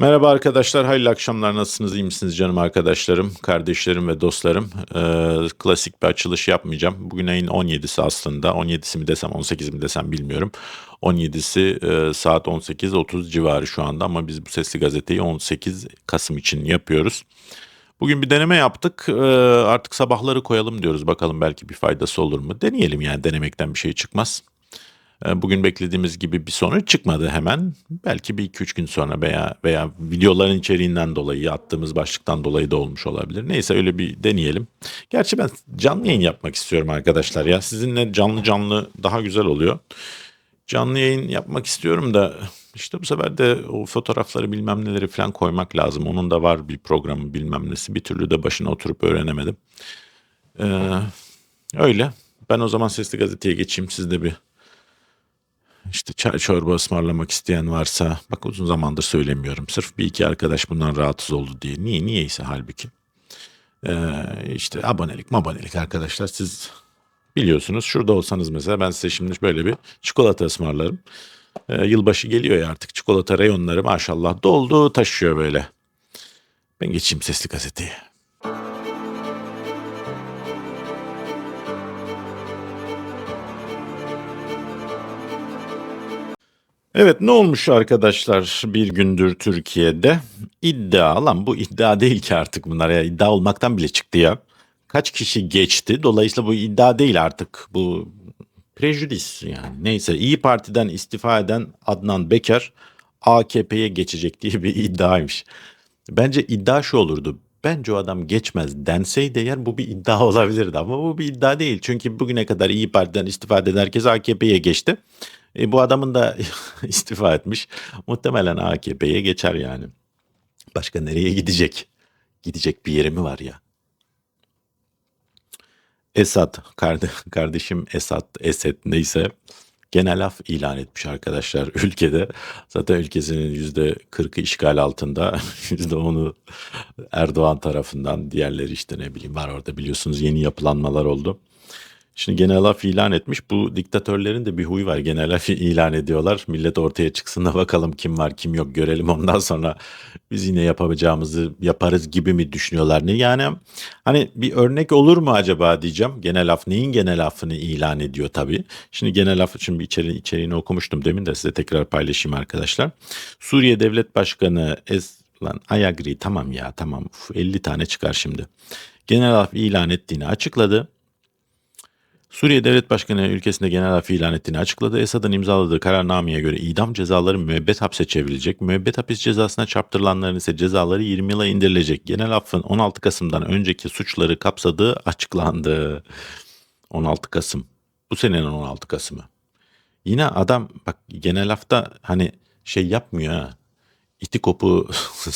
Merhaba arkadaşlar, hayırlı akşamlar. Nasılsınız, iyi misiniz canım arkadaşlarım, kardeşlerim ve dostlarım? Ee, klasik bir açılış yapmayacağım. Bugün ayın 17'si aslında. 17'si mi desem, 18'i mi desem bilmiyorum. 17'si e, saat 18.30 civarı şu anda ama biz bu sesli gazeteyi 18 Kasım için yapıyoruz. Bugün bir deneme yaptık. Ee, artık sabahları koyalım diyoruz. Bakalım belki bir faydası olur mu? Deneyelim yani denemekten bir şey çıkmaz. Ee, Bugün beklediğimiz gibi bir sonuç çıkmadı hemen. Belki bir iki üç gün sonra veya veya videoların içeriğinden dolayı attığımız başlıktan dolayı da olmuş olabilir. Neyse öyle bir deneyelim. Gerçi ben canlı yayın yapmak istiyorum arkadaşlar ya. Sizinle canlı canlı daha güzel oluyor. Canlı yayın yapmak istiyorum da işte bu sefer de o fotoğrafları bilmem neleri falan koymak lazım. Onun da var bir programı bilmem nesi. Bir türlü de başına oturup öğrenemedim. Ee, öyle. Ben o zaman sesli gazeteye geçeyim. Siz de bir işte çay çorba ısmarlamak isteyen varsa bak uzun zamandır söylemiyorum. Sırf bir iki arkadaş bundan rahatsız oldu diye. Niye? Niyeyse halbuki. Ee, işte abonelik mabonelik arkadaşlar siz biliyorsunuz. Şurada olsanız mesela ben size şimdi böyle bir çikolata ısmarlarım. Ee, yılbaşı geliyor ya artık çikolata reyonları maşallah doldu taşıyor böyle. Ben geçeyim sesli gazeteye. Evet ne olmuş arkadaşlar bir gündür Türkiye'de? İddia lan bu iddia değil ki artık bunlar ya iddia olmaktan bile çıktı ya. Kaç kişi geçti dolayısıyla bu iddia değil artık bu prejudis yani neyse İyi Parti'den istifa eden Adnan Bekar AKP'ye geçecek diye bir iddiaymış. Bence iddia şu olurdu. Bence o adam geçmez denseydi eğer bu bir iddia olabilirdi ama bu bir iddia değil. Çünkü bugüne kadar İyi Parti'den istifa eden herkes AKP'ye geçti. E, bu adamın da istifa etmiş. Muhtemelen AKP'ye geçer yani. Başka nereye gidecek? Gidecek bir yeri mi var ya? Karde- kardeşim Esad, Esed neyse genel af ilan etmiş arkadaşlar ülkede. Zaten ülkesinin yüzde 40'ı işgal altında. yüzde 10'u Erdoğan tarafından. Diğerleri işte ne bileyim var orada biliyorsunuz yeni yapılanmalar oldu. Şimdi genel af ilan etmiş. Bu diktatörlerin de bir huyu var. Genel af ilan ediyorlar. Millet ortaya çıksın da bakalım kim var kim yok görelim. Ondan sonra biz yine yapacağımızı yaparız gibi mi düşünüyorlar? Ne yani hani bir örnek olur mu acaba diyeceğim. Genel af neyin genel affını ilan ediyor tabii. Şimdi genel af için bir içeri, içeriğini okumuştum demin de size tekrar paylaşayım arkadaşlar. Suriye Devlet Başkanı Es lan Ayagri tamam ya tamam Uf, 50 tane çıkar şimdi. Genel af ilan ettiğini açıkladı. Suriye Devlet Başkanı ülkesinde genel af ilan ettiğini açıkladı. Esad'ın imzaladığı kararnameye göre idam cezaları müebbet hapse çevrilecek. Müebbet hapis cezasına çarptırılanların ise cezaları 20 yıla indirilecek. Genel affın 16 Kasım'dan önceki suçları kapsadığı açıklandı. 16 Kasım. Bu senenin 16 Kasım'ı. Yine adam bak genel hafta hani şey yapmıyor ha iti kopu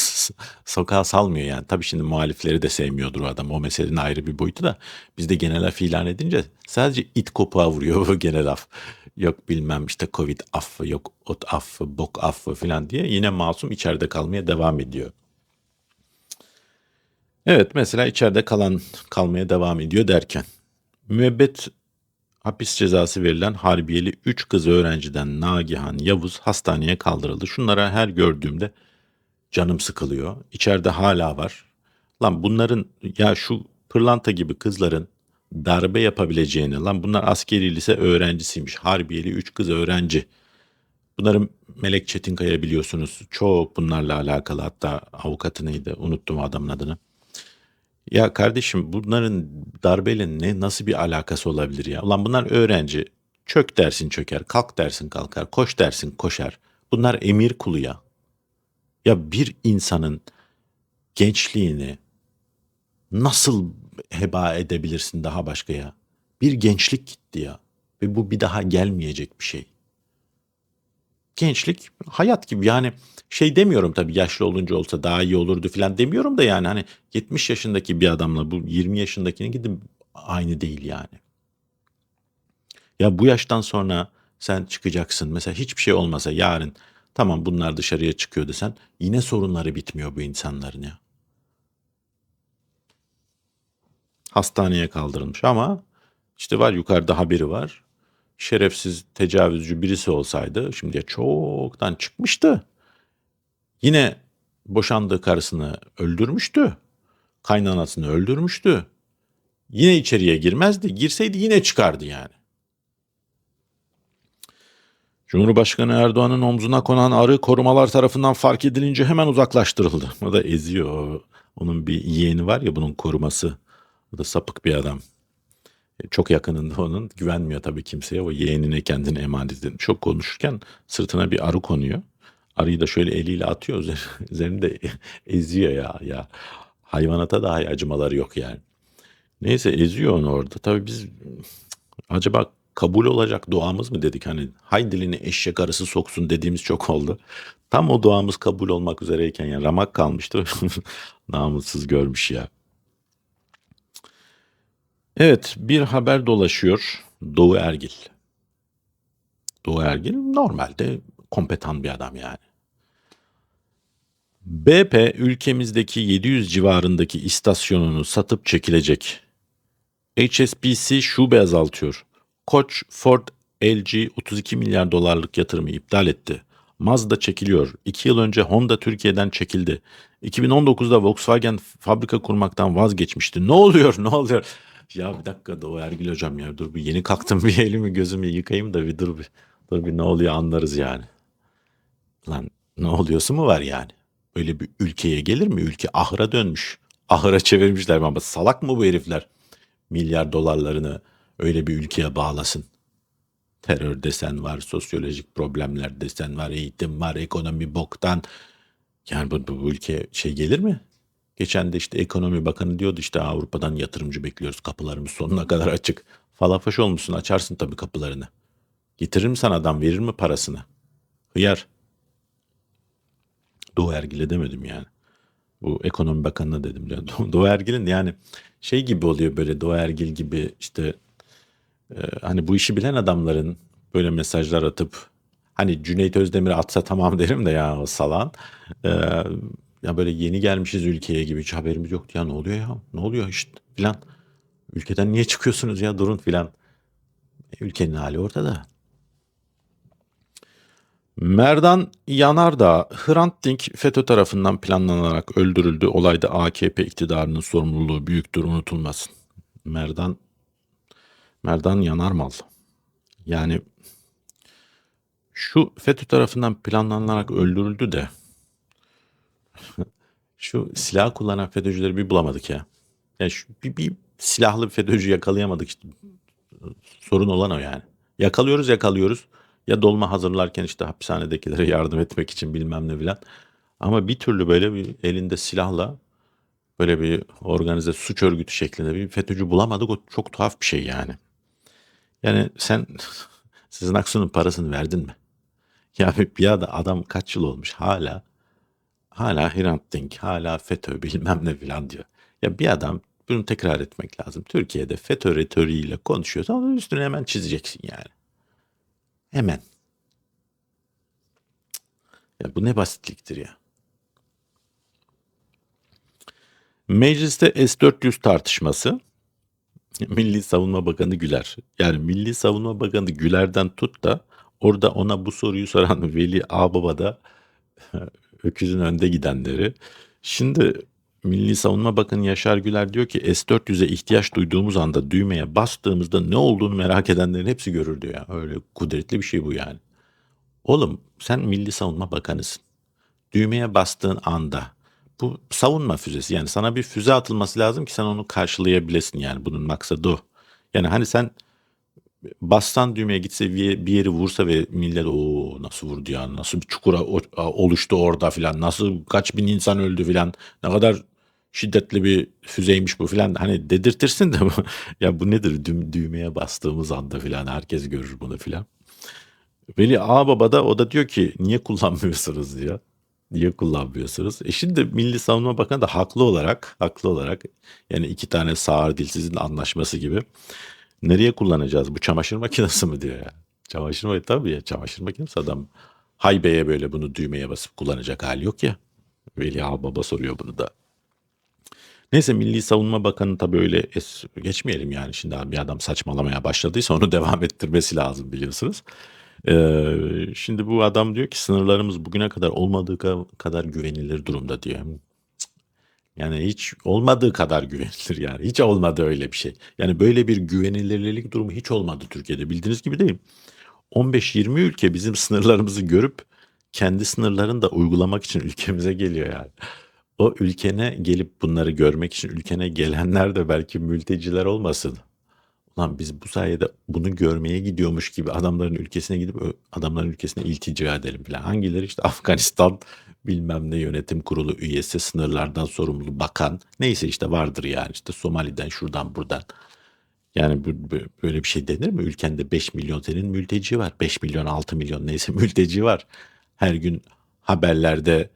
sokağa salmıyor yani. Tabii şimdi muhalifleri de sevmiyordur o adam. O meselenin ayrı bir boyutu da bizde genel af ilan edince sadece it kopuğa vuruyor bu genel af. Yok bilmem işte Covid affı, yok ot affı, bok affı falan diye yine masum içeride kalmaya devam ediyor. Evet mesela içeride kalan kalmaya devam ediyor derken müebbet hapis cezası verilen harbiyeli 3 kız öğrenciden Nagihan Yavuz hastaneye kaldırıldı. Şunlara her gördüğümde canım sıkılıyor. İçeride hala var. Lan bunların ya şu pırlanta gibi kızların darbe yapabileceğini lan bunlar askeri lise öğrencisiymiş. Harbiyeli 3 kız öğrenci. Bunların Melek Çetinkaya biliyorsunuz çok bunlarla alakalı hatta avukatı neydi unuttum adamın adını. Ya kardeşim bunların darbeyle ne nasıl bir alakası olabilir ya? Ulan bunlar öğrenci. Çök dersin çöker, kalk dersin kalkar, koş dersin koşar. Bunlar emir kulu ya. Ya bir insanın gençliğini nasıl heba edebilirsin daha başka ya? Bir gençlik gitti ya. Ve bu bir daha gelmeyecek bir şey. Gençlik hayat gibi yani şey demiyorum tabii yaşlı olunca olsa daha iyi olurdu falan demiyorum da yani hani 70 yaşındaki bir adamla bu 20 yaşındakine gidip aynı değil yani. Ya bu yaştan sonra sen çıkacaksın mesela hiçbir şey olmasa yarın tamam bunlar dışarıya çıkıyor desen yine sorunları bitmiyor bu insanların ya. Hastaneye kaldırılmış ama işte var yukarıda haberi var. Şerefsiz tecavüzcü birisi olsaydı şimdiye çoktan çıkmıştı. Yine boşandığı karısını öldürmüştü. Kaynanasını öldürmüştü. Yine içeriye girmezdi. Girseydi yine çıkardı yani. Cumhurbaşkanı Erdoğan'ın omzuna konan arı korumalar tarafından fark edilince hemen uzaklaştırıldı. O da eziyor. Onun bir yeğeni var ya bunun koruması. O da sapık bir adam. Çok yakınında onun. Güvenmiyor tabii kimseye. O yeğenine kendini emanet edin. Çok konuşurken sırtına bir arı konuyor. Arıyı da şöyle eliyle atıyor. Üzer- Üzerinde eziyor ya. ya. Hayvanata dahi acımaları yok yani. Neyse eziyor onu orada. Tabii biz acaba kabul olacak duamız mı dedik hani hay dilini eşek arısı soksun dediğimiz çok oldu. Tam o duamız kabul olmak üzereyken yani ramak kalmıştı. Namussuz görmüş ya. Evet bir haber dolaşıyor. Doğu Ergil. Doğu Ergil normalde kompetan bir adam yani. BP ülkemizdeki 700 civarındaki istasyonunu satıp çekilecek. HSBC şube azaltıyor. Koç, Ford, LG 32 milyar dolarlık yatırımı iptal etti. Mazda çekiliyor. 2 yıl önce Honda Türkiye'den çekildi. 2019'da Volkswagen fabrika kurmaktan vazgeçmişti. Ne oluyor ne oluyor? Ya bir dakika Doğu Ergil hocam ya dur bir yeni kalktım bir elimi gözümü yıkayayım da bir dur bir, dur bir ne oluyor anlarız yani. Lan ne oluyorsa mı var yani? Öyle bir ülkeye gelir mi? Ülke ahıra dönmüş. Ahıra çevirmişler ama salak mı bu herifler? Milyar dolarlarını öyle bir ülkeye bağlasın. Terör desen var, sosyolojik problemler desen var, eğitim var, ekonomi boktan. Yani bu, bu, bu ülke şey gelir mi? Geçen de işte ekonomi bakanı diyordu işte Avrupa'dan yatırımcı bekliyoruz kapılarımız sonuna kadar açık. Falafaş olmuşsun açarsın tabii kapılarını. Getirir mi sana adam verir mi parasını? Hıyar. Doğu Ergil'e demedim yani. Bu ekonomi bakanına dedim. Ya. Do- Doğu Ergil'in yani şey gibi oluyor böyle Doğu Ergil gibi işte e, hani bu işi bilen adamların böyle mesajlar atıp hani Cüneyt Özdemir'e atsa tamam derim de ya o salan. E, ya böyle yeni gelmişiz ülkeye gibi hiç haberimiz yoktu ya ne oluyor ya ne oluyor işte filan. Ülkeden niye çıkıyorsunuz ya durun filan. E, ülkenin hali ortada. Merdan Yanardağ, Hrant Dink FETÖ tarafından planlanarak öldürüldü. Olayda AKP iktidarının sorumluluğu büyüktür unutulmasın. Merdan Merdan Yanarmal. Yani şu FETÖ tarafından planlanarak öldürüldü de şu silah kullanan FETÖ'cüleri bir bulamadık ya. Yani şu, bir, bir silahlı bir FETÖ'cü yakalayamadık işte. Sorun olan o yani. Yakalıyoruz yakalıyoruz. Ya dolma hazırlarken işte hapishanedekilere yardım etmek için bilmem ne filan. Ama bir türlü böyle bir elinde silahla böyle bir organize suç örgütü şeklinde bir FETÖ'cü bulamadık. O çok tuhaf bir şey yani. Yani sen sizin Aksu'nun parasını verdin mi? Ya bir ada- adam kaç yıl olmuş hala hala Hrant Dink hala FETÖ bilmem ne filan diyor. Ya bir adam bunu tekrar etmek lazım. Türkiye'de FETÖ retoriğiyle konuşuyorsan onun üstüne hemen çizeceksin yani. Hemen. Ya bu ne basitliktir ya. Mecliste S-400 tartışması. Milli Savunma Bakanı Güler. Yani Milli Savunma Bakanı Güler'den tut da orada ona bu soruyu soran Veli Ağbaba da öküzün önde gidenleri. Şimdi Milli Savunma Bakanı Yaşar Güler diyor ki S-400'e ihtiyaç duyduğumuz anda düğmeye bastığımızda ne olduğunu merak edenlerin hepsi görür diyor. ya. Öyle kudretli bir şey bu yani. Oğlum sen Milli Savunma Bakanısın. Düğmeye bastığın anda bu savunma füzesi yani sana bir füze atılması lazım ki sen onu karşılayabilesin yani bunun maksadı o. Yani hani sen bastan düğmeye gitse bir yeri vursa ve millet o nasıl vurdu ya nasıl bir çukura oluştu orada filan nasıl kaç bin insan öldü filan ne kadar şiddetli bir füzeymiş bu filan hani dedirtirsin de ya bu nedir Dü- düğmeye bastığımız anda filan herkes görür bunu filan. Veli Ağbaba da o da diyor ki niye kullanmıyorsunuz diyor. Niye kullanmıyorsunuz? E şimdi Milli Savunma Bakanı da haklı olarak, haklı olarak yani iki tane sağır dilsizin anlaşması gibi nereye kullanacağız? Bu çamaşır makinesi mi diyor ya. Çamaşır makinesi tabii ya çamaşır makinesi adam haybeye böyle bunu düğmeye basıp kullanacak hali yok ya. Veli Ağbaba soruyor bunu da. Neyse Milli Savunma Bakanı tabii öyle es- geçmeyelim yani şimdi bir adam saçmalamaya başladıysa onu devam ettirmesi lazım biliyorsunuz. Eee, şimdi bu adam diyor ki sınırlarımız bugüne kadar olmadığı ka kadar güvenilir durumda diyor. Yani hiç olmadığı kadar güvenilir yani. Hiç olmadı öyle bir şey. Yani böyle bir güvenilirlik durumu hiç olmadı Türkiye'de. Bildiğiniz gibi değil. 15-20 ülke bizim sınırlarımızı görüp kendi sınırlarını da uygulamak için ülkemize geliyor yani. O ülkene gelip bunları görmek için ülkene gelenler de belki mülteciler olmasın. Ulan biz bu sayede bunu görmeye gidiyormuş gibi adamların ülkesine gidip adamların ülkesine iltica edelim filan. Hangileri? İşte Afganistan bilmem ne yönetim kurulu üyesi, sınırlardan sorumlu bakan, neyse işte vardır yani işte Somali'den, şuradan, buradan. Yani bö bö böyle bir şey denir mi? Ülkende 5 milyon senin mülteci var. 5 milyon, 6 milyon neyse mülteci var. Her gün haberlerde,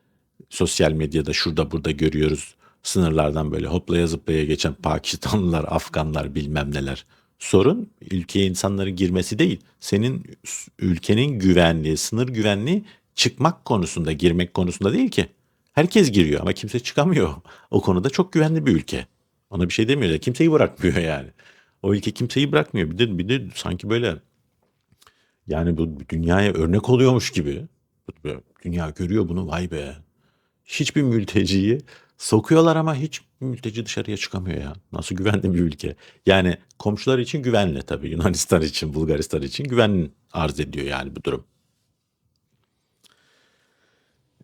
sosyal medyada, şurada burada görüyoruz. Sınırlardan böyle hoplaya zıplaya geçen Pakistanlılar, Afganlar bilmem neler. Sorun ülkeye insanların girmesi değil. Senin ülkenin güvenliği, sınır güvenliği çıkmak konusunda, girmek konusunda değil ki. Herkes giriyor ama kimse çıkamıyor. O konuda çok güvenli bir ülke. Ona bir şey demiyorlar. Kimseyi bırakmıyor yani. O ülke kimseyi bırakmıyor. Bir de bir de sanki böyle yani bu dünyaya örnek oluyormuş gibi. Dünya görüyor bunu. Vay be! Hiçbir mülteciyi sokuyorlar ama hiç mülteci dışarıya çıkamıyor ya. Nasıl güvenli bir ülke. Yani komşular için güvenli tabii. Yunanistan için, Bulgaristan için güven arz ediyor yani bu durum.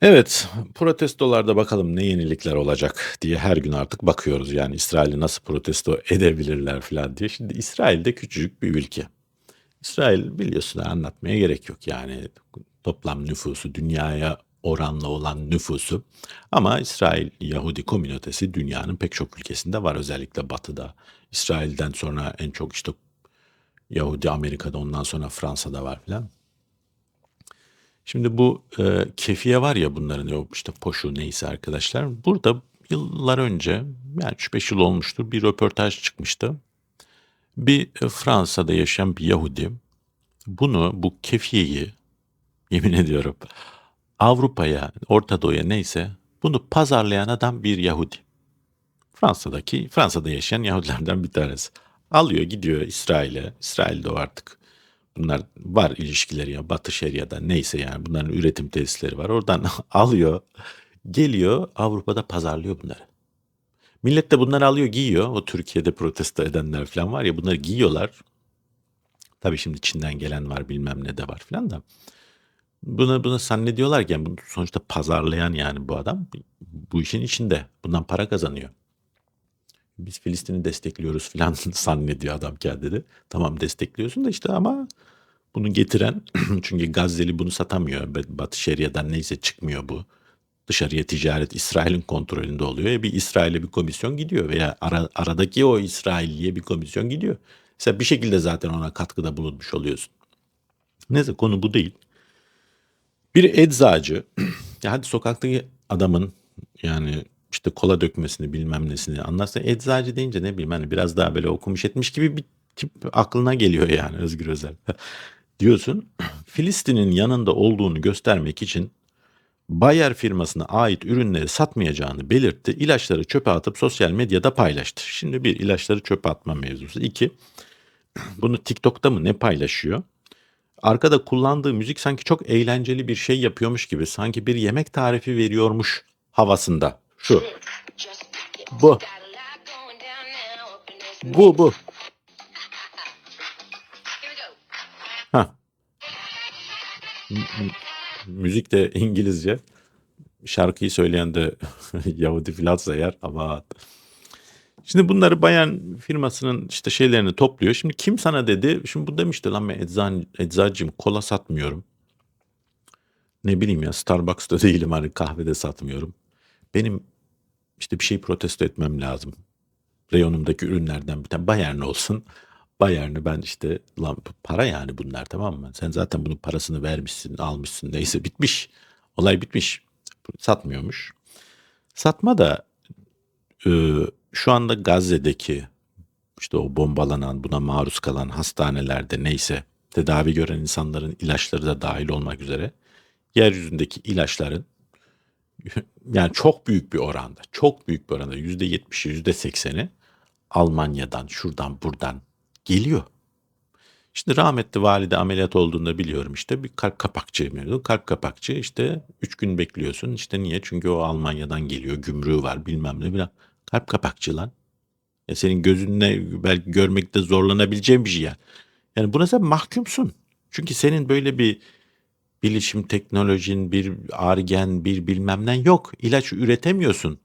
Evet, protestolarda bakalım ne yenilikler olacak diye her gün artık bakıyoruz. Yani İsrail'i nasıl protesto edebilirler filan diye. Şimdi İsrail de küçücük bir ülke. İsrail biliyorsun anlatmaya gerek yok. Yani toplam nüfusu dünyaya oranla olan nüfusu ama İsrail Yahudi komünitesi dünyanın pek çok ülkesinde var. Özellikle batıda. İsrail'den sonra en çok işte Yahudi Amerika'da ondan sonra Fransa'da var filan. Şimdi bu, eee, kefiye var ya bunların o işte poşu neyse arkadaşlar. Burada yıllar önce yani 3-5 yıl olmuştur bir röportaj çıkmıştı. Bir, eee, Fransa'da yaşayan bir Yahudi bunu bu kefiyeyi yemin ediyorum Avrupa'ya, Orta Doğu'ya neyse bunu pazarlayan adam bir Yahudi. Fransa'daki Fransa'da yaşayan Yahudilerden bir tanesi. Alıyor gidiyor İsrail'e. İsrail'de o artık bunlar var ilişkileri ya Batı Şeria'da neyse yani bunların üretim tesisleri var. Oradan alıyor, geliyor Avrupa'da pazarlıyor bunları. Millet de bunları alıyor giyiyor. O Türkiye'de protesto edenler falan var ya bunları giyiyorlar. Tabii şimdi Çin'den gelen var bilmem ne de var filan da. Bunu bunu zannediyorlar ki yani bunu sonuçta pazarlayan yani bu adam bu işin içinde. Bundan para kazanıyor. Biz Filistin'i destekliyoruz filan zannediyor adam kendini. Tamam destekliyorsun da işte ama bunu getiren çünkü Gazze'li bunu satamıyor. Batı Şeria'dan neyse çıkmıyor bu. Dışarıya ticaret İsrail'in kontrolünde oluyor. E bir İsrail'e bir komisyon gidiyor veya ara, aradaki o İsrailliye bir komisyon gidiyor. Sen bir şekilde zaten ona katkıda bulunmuş oluyorsun. Neyse konu bu değil. Bir eczacı ya hadi sokaktaki adamın yani işte kola dökmesini bilmem nesini anlatsa eczacı deyince ne bileyim hani biraz daha böyle okumuş etmiş gibi bir tip aklına geliyor yani Özgür Özel. Diyorsun Filistin'in yanında olduğunu göstermek için Bayer firmasına ait ürünleri satmayacağını belirtti. İlaçları çöpe atıp sosyal medyada paylaştı. Şimdi bir ilaçları çöpe atma mevzusu. İki bunu TikTok'ta mı ne paylaşıyor? Arkada kullandığı müzik sanki çok eğlenceli bir şey yapıyormuş gibi. Sanki bir yemek tarifi veriyormuş havasında. Şu. Bu. Bu bu. M- müzik de İngilizce. Şarkıyı söyleyen de Yahudi filansa eğer ama Şimdi bunları bayan firmasının işte şeylerini topluyor. Şimdi kim sana dedi? Şimdi bu demişti lan ben eczan, eczacıyım kola satmıyorum. Ne bileyim ya Starbucks'ta değilim hani kahvede satmıyorum. Benim işte bir şey protesto etmem lazım. Reyonumdaki ürünlerden bir tane Bayern olsun. Bayern'i ben işte lan para yani bunlar tamam mı? Sen zaten bunun parasını vermişsin, almışsın neyse bitmiş. Olay bitmiş. Satmıyormuş. Satma da e, şu anda Gazze'deki işte o bombalanan, buna maruz kalan hastanelerde neyse tedavi gören insanların ilaçları da dahil olmak üzere yeryüzündeki ilaçların yani çok büyük bir oranda, çok büyük bir oranda yüzde yetmişi, yüzde sekseni Almanya'dan, şuradan, buradan geliyor. Şimdi rahmetli valide ameliyat olduğunda biliyorum işte bir kalp kapakçı mevzu. Kalp kapakçı işte 3 gün bekliyorsun. İşte niye? Çünkü o Almanya'dan geliyor. Gümrüğü var bilmem ne. Bilmem. Kalp kapakçı lan. Ya senin gözünle belki görmekte zorlanabileceğin bir şey yani. Yani buna sen mahkumsun. Çünkü senin böyle bir bilişim teknolojin, bir argen, bir bilmem ne yok. İlaç üretemiyorsun.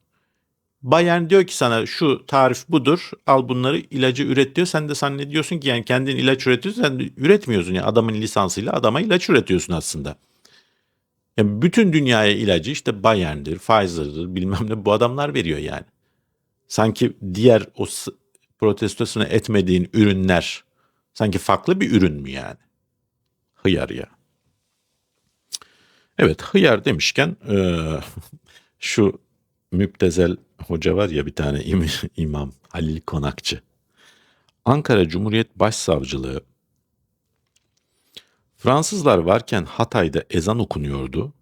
Bayern diyor ki sana şu tarif budur. Al bunları ilacı üret diyor. Sen de zannediyorsun ki yani kendin ilaç üretiyorsun. Sen üretmiyorsun. Yani adamın lisansıyla adama ilaç üretiyorsun aslında. Yani bütün dünyaya ilacı işte Bayern'dir, Pfizer'dır bilmem ne bu adamlar veriyor yani. Sanki diğer o protestosunu etmediğin ürünler sanki farklı bir ürün mü yani? Hıyar ya. Evet hıyar demişken eee, şu müptezel hoca var ya bir tane im- imam Halil Konakçı. Ankara Cumhuriyet Başsavcılığı Fransızlar varken Hatay'da ezan okunuyordu.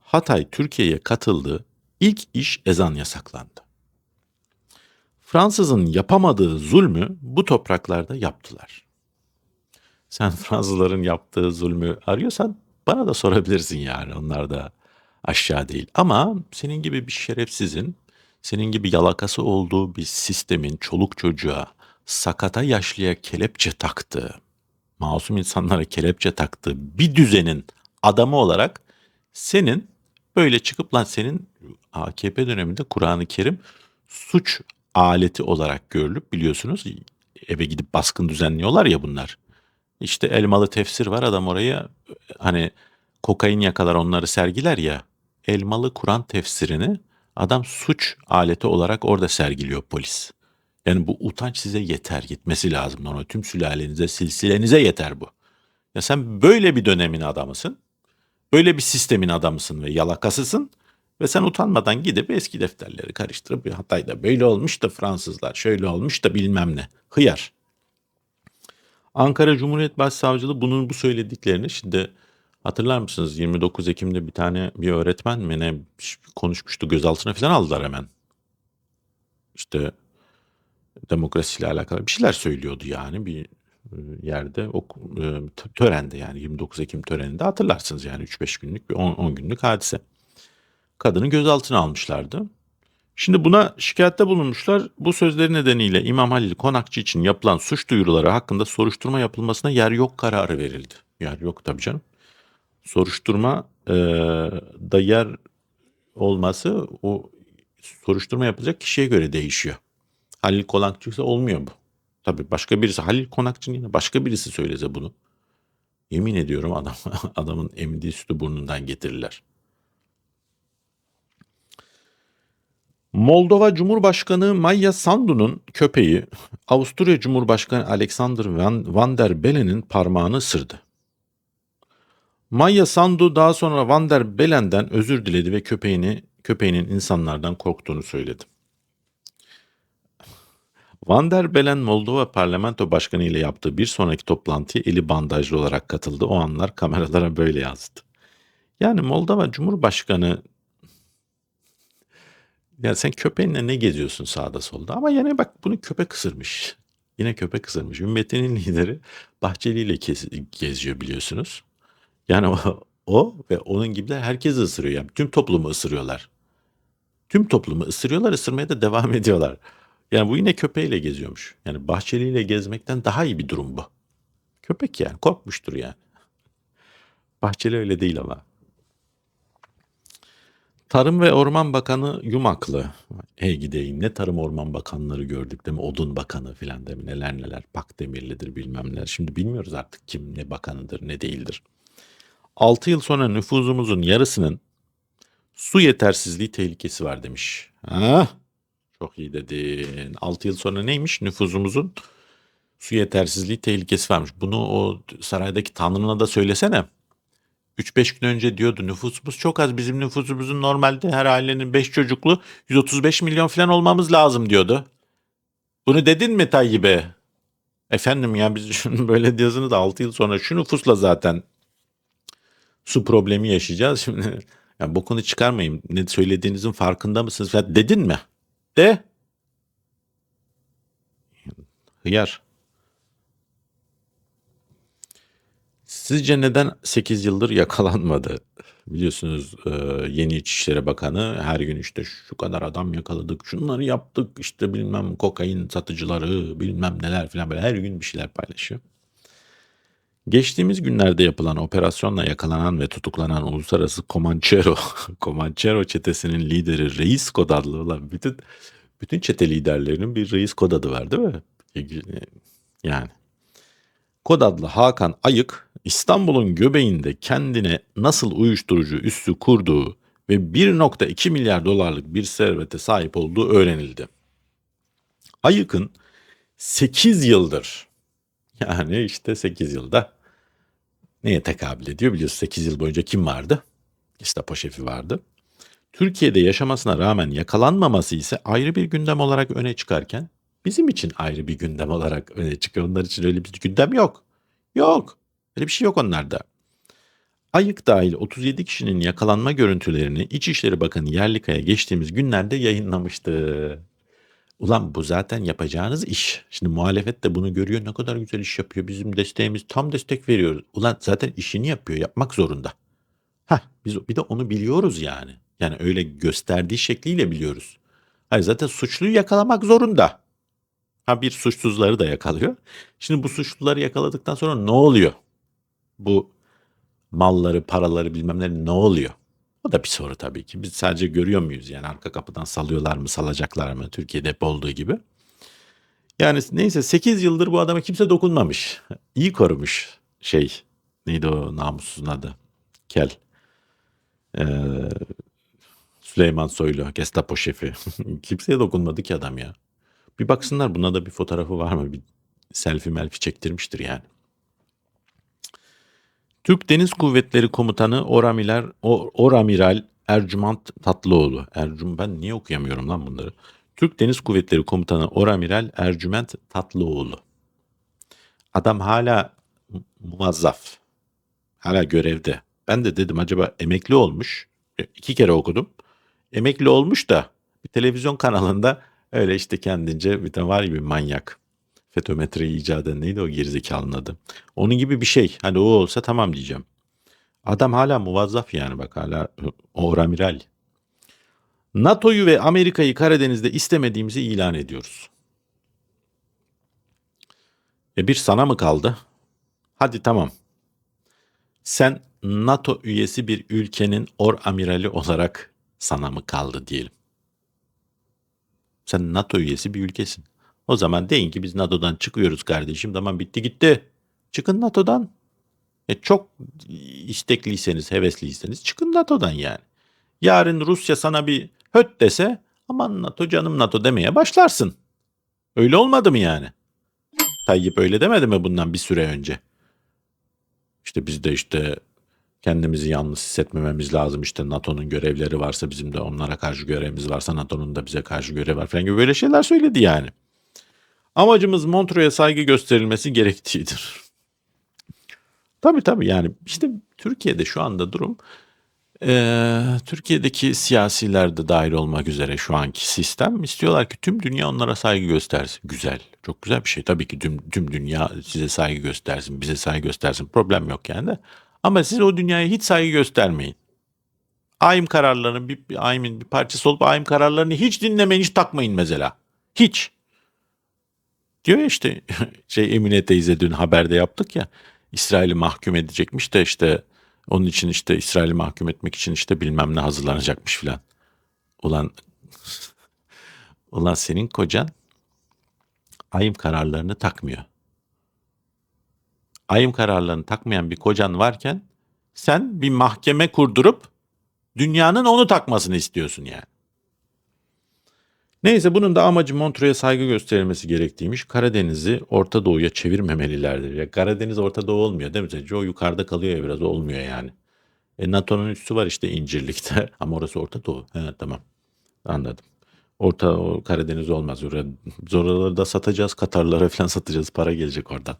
Hatay Türkiye'ye katıldı. İlk iş ezan yasaklandı. Fransızın yapamadığı zulmü bu topraklarda yaptılar. Sen Fransızların yaptığı zulmü arıyorsan bana da sorabilirsin yani. Onlar da aşağı değil. Ama senin gibi bir şerefsizin, senin gibi yalakası olduğu bir sistemin çoluk çocuğa, sakata yaşlıya kelepçe taktığı, masum insanlara kelepçe taktığı bir düzenin adamı olarak senin böyle çıkıp lan senin AKP döneminde Kur'an-ı Kerim suç aleti olarak görülüp biliyorsunuz eve gidip baskın düzenliyorlar ya bunlar. İşte elmalı tefsir var adam oraya hani kokain yakalar onları sergiler ya. Elmalı Kur'an tefsirini adam suç aleti olarak orada sergiliyor polis. Yani bu utanç size yeter gitmesi lazım. Normal tüm sülalenize, silsilenize yeter bu. Ya sen böyle bir dönemin adamısın. Böyle bir sistemin adamısın ve yalakasısın. Ve sen utanmadan gidip eski defterleri karıştırıp "Ya Hatay'da böyle olmuş da Fransızlar şöyle olmuş da bilmem ne. Hıyar. Ankara Cumhuriyet Başsavcılığı bunun bu söylediklerini şimdi hatırlar mısınız 29 Ekim'de bir tane bir öğretmen mi ne konuşmuştu gözaltına falan aldılar hemen. İşte demokrasiyle alakalı bir şeyler söylüyordu yani bir e, yerde o e, törende yani 29 Ekim töreninde hatırlarsınız yani 3-5 günlük bir 10, 10 günlük hadise. Kadını gözaltına almışlardı. Şimdi buna şikayette bulunmuşlar. Bu sözleri nedeniyle İmam Halil Konakçı için yapılan suç duyuruları hakkında soruşturma yapılmasına yer yok kararı verildi. Yer yok tabii canım. Soruşturma e, da yer olması o soruşturma yapılacak kişiye göre değişiyor. Halil Konakçı ise olmuyor bu. Tabii başka birisi Halil Konakçı'nın yine başka birisi söylese bunu. Yemin ediyorum adam adamın emdiği sütü burnundan getirirler. Moldova Cumhurbaşkanı Maya Sandu'nun köpeği Avusturya Cumhurbaşkanı Alexander Van, Van der Belen'in parmağını ısırdı. Maya Sandu daha sonra Van der Belen'den özür diledi ve köpeğini köpeğinin insanlardan korktuğunu söyledi. Van der Bellen Moldova Parlamento Başkanı ile yaptığı bir sonraki toplantıya eli bandajlı olarak katıldı. O anlar kameralara böyle yansıdı. Yani Moldova Cumhurbaşkanı ya sen köpeğinle ne geziyorsun sağda solda? Ama yine bak bunu köpek ısırmış. Yine köpek ısırmış. Ümmetinin lideri Bahçeli ile geziyor biliyorsunuz. Yani o, o ve onun gibiler herkesi ısırıyor. Yani tüm toplumu ısırıyorlar. Tüm toplumu ısırıyorlar, ısırmaya da devam ediyorlar. Yani bu yine köpeğiyle geziyormuş. Yani Bahçeli ile gezmekten daha iyi bir durum bu. Köpek yani korkmuştur yani. Bahçeli öyle değil ama. Tarım ve Orman Bakanı Yumaklı. Hey gideyim ne Tarım Orman Bakanları gördük değil mi? Odun Bakanı filan değil mi? Neler neler. Pakdemirlidir bilmem neler. Şimdi bilmiyoruz artık kim ne bakanıdır ne değildir. 6 yıl sonra nüfuzumuzun yarısının su yetersizliği tehlikesi var demiş. Ha? Çok iyi dedin. 6 yıl sonra neymiş? Nüfuzumuzun su yetersizliği tehlikesi varmış. Bunu o saraydaki tanrına da söylesene. 3-5 gün önce diyordu nüfusumuz çok az. Bizim nüfusumuzun normalde her ailenin 5 çocuklu 135 milyon falan olmamız lazım diyordu. Bunu dedin mi Tayyip'e? Efendim ya biz şunu böyle diyorsunuz da 6 yıl sonra şu nüfusla zaten su problemi yaşayacağız. Şimdi ya bokunu çıkarmayın. Ne söylediğinizin farkında mısınız? dedin mi? De. Hıyar. Sizce neden 8 yıldır yakalanmadı? Biliyorsunuz, eee, yeni İçişleri Bakanı her gün, işte, "Şu kadar adam yakaladık, şunları yaptık, işte, bilmem kokain satıcıları, bilmem neler." filan böyle her gün bir şeyler paylaşıyor. Geçtiğimiz günlerde yapılan operasyonla yakalanan ve tutuklanan uluslararası Comanchero Comanchero çetesinin lideri Reis Kod adlı ulan bütün bütün çete liderlerinin bir Reis Kod adı var, değil mi? Yani. Kod adlı Hakan Ayık, İstanbul'un göbeğinde kendine nasıl uyuşturucu üssü kurduğu ve 1.2 milyar dolarlık bir servete sahip olduğu öğrenildi. Ayık'ın 8 yıldır yani işte 8 yılda neye tekabül ediyor biliyorsun 8 yıl boyunca kim vardı? Gestapo şefi vardı. Türkiye'de yaşamasına rağmen yakalanmaması ise ayrı bir gündem olarak öne çıkarken bizim için ayrı bir gündem olarak öne çıkıyor. Onlar için öyle bir gündem yok. Yok. Öyle bir şey yok onlarda. Ayık dahil 37 kişinin yakalanma görüntülerini İçişleri Bakanı Yerlikaya geçtiğimiz günlerde yayınlamıştı. Ulan bu zaten yapacağınız iş. Şimdi muhalefet de bunu görüyor. Ne kadar güzel iş yapıyor. Bizim desteğimiz tam destek veriyoruz. Ulan zaten işini yapıyor. Yapmak zorunda. Hah biz bir de onu biliyoruz yani. Yani öyle gösterdiği şekliyle biliyoruz. Hayır zaten suçluyu yakalamak zorunda. Ha bir suçsuzları da yakalıyor. Şimdi bu suçluları yakaladıktan sonra ne oluyor? Bu malları, paraları bilmem ne ne oluyor? O da bir soru tabii ki. Biz sadece görüyor muyuz yani arka kapıdan salıyorlar mı, salacaklar mı Türkiye'de hep olduğu gibi. Yani neyse 8 yıldır bu adama kimse dokunmamış. İyi korumuş şey. Neydi o namussuzun adı? Kel. Ee, Süleyman Soylu, Gestapo şefi. Kimseye dokunmadı ki adam ya. Bir baksınlar buna da bir fotoğrafı var mı? Bir selfie melfi çektirmiştir yani. Türk Deniz Kuvvetleri Komutanı Oramiler, O- Oramiral Ercüment Tatlıoğlu. Ercüm ben niye okuyamıyorum lan bunları? Türk Deniz Kuvvetleri Komutanı Oramiral Ercüment Tatlıoğlu. Adam hala mu- muvazzaf. Hala görevde. Ben de dedim acaba emekli olmuş. E, İki kere okudum. Emekli olmuş da bir televizyon kanalında öyle işte kendince bir tane var gibi manyak. Fetometreyi icat eden neydi o gerizekalının adı? Onun gibi bir şey. Hani o olsa tamam diyeceğim. Adam hala muvazzaf yani bak hala oramiral. NATO'yu ve Amerika'yı Karadeniz'de istemediğimizi ilan ediyoruz. E bir sana mı kaldı? Hadi tamam. Sen NATO üyesi bir ülkenin or amirali olarak sana mı kaldı diyelim. Sen NATO üyesi bir ülkesin. O zaman deyin ki biz NATO'dan çıkıyoruz kardeşim. Tamam bitti gitti. Çıkın NATO'dan. E çok istekliyseniz, hevesliyseniz çıkın NATO'dan yani. Yarın Rusya sana bir höt dese aman NATO canım NATO demeye başlarsın. Öyle olmadı mı yani? Tayyip öyle demedi mi bundan bir süre önce? İşte biz de işte kendimizi yalnız hissetmememiz lazım. İşte NATO'nun görevleri varsa bizim de onlara karşı görevimiz varsa NATO'nun da bize karşı görevi var falan gibi böyle şeyler söyledi yani. Amacımız Montreux'e saygı gösterilmesi gerektiğidir. Tabii tabii yani işte Türkiye'de şu anda durum eee, Türkiye'deki siyasiler de dahil olmak üzere şu anki sistem istiyorlar ki tüm dünya onlara saygı göstersin. Güzel, çok güzel bir şey. Tabii ki tüm, tüm dünya size saygı göstersin, bize saygı göstersin. Problem yok yani de. Ama siz o dünyaya hiç saygı göstermeyin. AYM kararlarının bir AYM'in bir parçası olup AYM kararlarını hiç dinlemeyin, hiç takmayın mesela. Hiç. Diyor ya işte şey Emine teyze dün haberde yaptık ya İsrail'i mahkum edecekmiş de işte onun için işte İsrail'i mahkum etmek için işte bilmem ne hazırlanacakmış filan. Ulan ulan senin kocan ayım kararlarını takmıyor. Ayım kararlarını takmayan bir kocan varken sen bir mahkeme kurdurup dünyanın onu takmasını istiyorsun yani. Neyse bunun da amacı Montreux'e saygı gösterilmesi gerektiğiymiş. Karadeniz'i Orta Doğu'ya çevirmemelilerdir. Ya Karadeniz Orta Doğu olmuyor değil mi? O yukarıda kalıyor ya biraz olmuyor yani. E NATO'nun üssü var işte İncirlik'te ama orası Orta Doğu. He, tamam anladım. Orta o Karadeniz olmaz. Oraya, biz oraları da satacağız. Katarlara falan satacağız. Para gelecek oradan.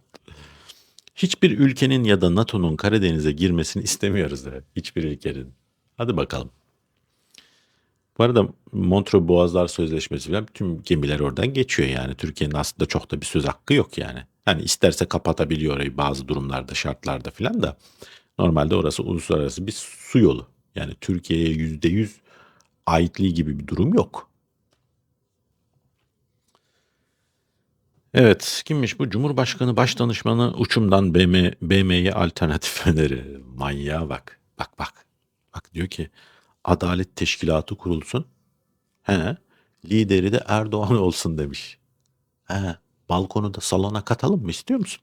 Hiçbir ülkenin ya da NATO'nun Karadeniz'e girmesini istemiyoruz da. Hiçbir ülkenin. Hadi bakalım. Arada Montreux Boğazlar Sözleşmesi falan tüm gemiler oradan geçiyor yani. Türkiye'nin aslında çok da bir söz hakkı yok yani. Hani isterse kapatabiliyor orayı bazı durumlarda, şartlarda filan da normalde orası uluslararası bir su yolu. Yani Türkiye'ye %100 aitliği gibi bir durum yok. Evet, kimmiş bu? Cumhurbaşkanı Başdanışmanı uçumdan BM, BM'ye alternatif öneri. Manyağa bak. Bak bak. Bak diyor ki Adalet Teşkilatı kurulsun. He, lideri de Erdoğan olsun demiş. He, balkonu da salona katalım mı istiyor musun?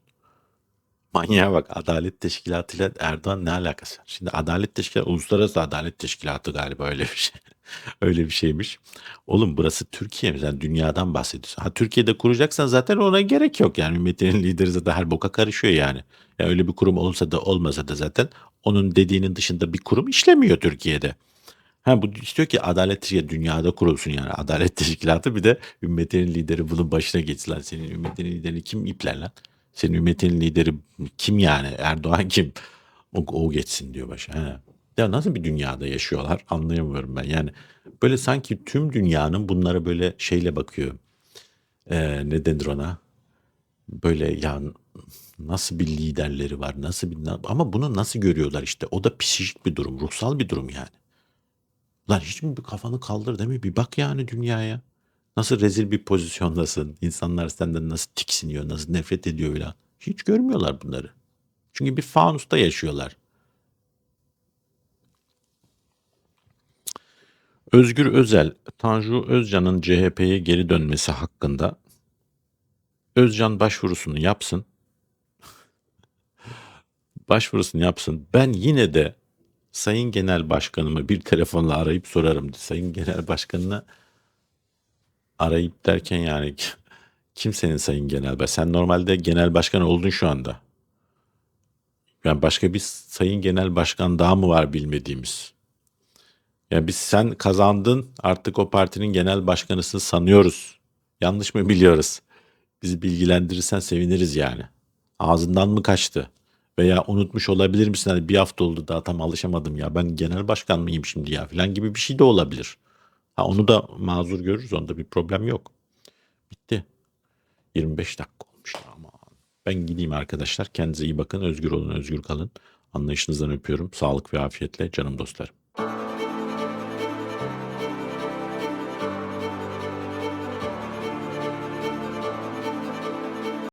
Manyağa bak Adalet Teşkilatı ile Erdoğan ne alakası var? Şimdi Adalet Teşkilatı Uluslararası Adalet Teşkilatı galiba öyle bir şey. öyle bir şeymiş. Oğlum burası Türkiye mi? Sen dünyadan bahsediyorsun. Ha Türkiye'de kuracaksan zaten ona gerek yok yani. Ümmetinin lideri zaten her boka karışıyor yani. Ya öyle bir kurum olsa da olmasa da zaten onun dediğinin dışında bir kurum işlemiyor Türkiye'de. Ha bu istiyor ki adalet teşkilatı dünyada kurulsun yani. Adalet teşkilatı bir de ümmetinin lideri bunun başına geçsin lan. Senin ümmetinin lideri kim ipler lan? Senin ümmetinin lideri kim yani? Erdoğan kim? O, o geçsin diyor başa. Ha. Ya nasıl bir dünyada yaşıyorlar anlayamıyorum ben. Yani böyle sanki tüm dünyanın bunlara böyle şeyle bakıyor. Ee, ne denir ona? Böyle ya nasıl bir liderleri var? Nasıl bir ama bunu nasıl görüyorlar işte? O da psikolojik bir durum, ruhsal bir durum yani. Lan hiç mi bir kafanı kaldır mi? Bir bak yani dünyaya. Nasıl rezil bir pozisyondasın. İnsanlar senden nasıl tiksiniyor, nasıl nefret ediyor falan. Hiç görmüyorlar bunları. Çünkü bir fanusta yaşıyorlar. Özgür Özel, Tanju Özcan'ın CHP'ye geri dönmesi hakkında Özcan başvurusunu yapsın. başvurusunu yapsın. Ben yine de Sayın Genel Başkanımı bir telefonla arayıp sorarım. Sayın Genel Başkanına arayıp derken yani kimsenin Sayın Genel Başkan? Sen normalde Genel Başkan oldun şu anda. Yani başka bir Sayın Genel Başkan daha mı var bilmediğimiz? Yani biz sen kazandın artık o partinin genel başkanısını sanıyoruz. Yanlış mı biliyoruz? Bizi bilgilendirirsen seviniriz yani. Ağzından mı kaçtı? Veya unutmuş olabilir misin? Hani bir hafta oldu daha tam alışamadım ya. Ben genel başkan mıyım şimdi ya falan gibi bir şey de olabilir. Ha onu da mazur görürüz. Onda bir problem yok. Bitti. 25 dakika olmuş ama. Ben gideyim arkadaşlar. Kendinize iyi bakın. Özgür olun, özgür kalın. Anlayışınızdan öpüyorum. Sağlık ve afiyetle canım dostlarım.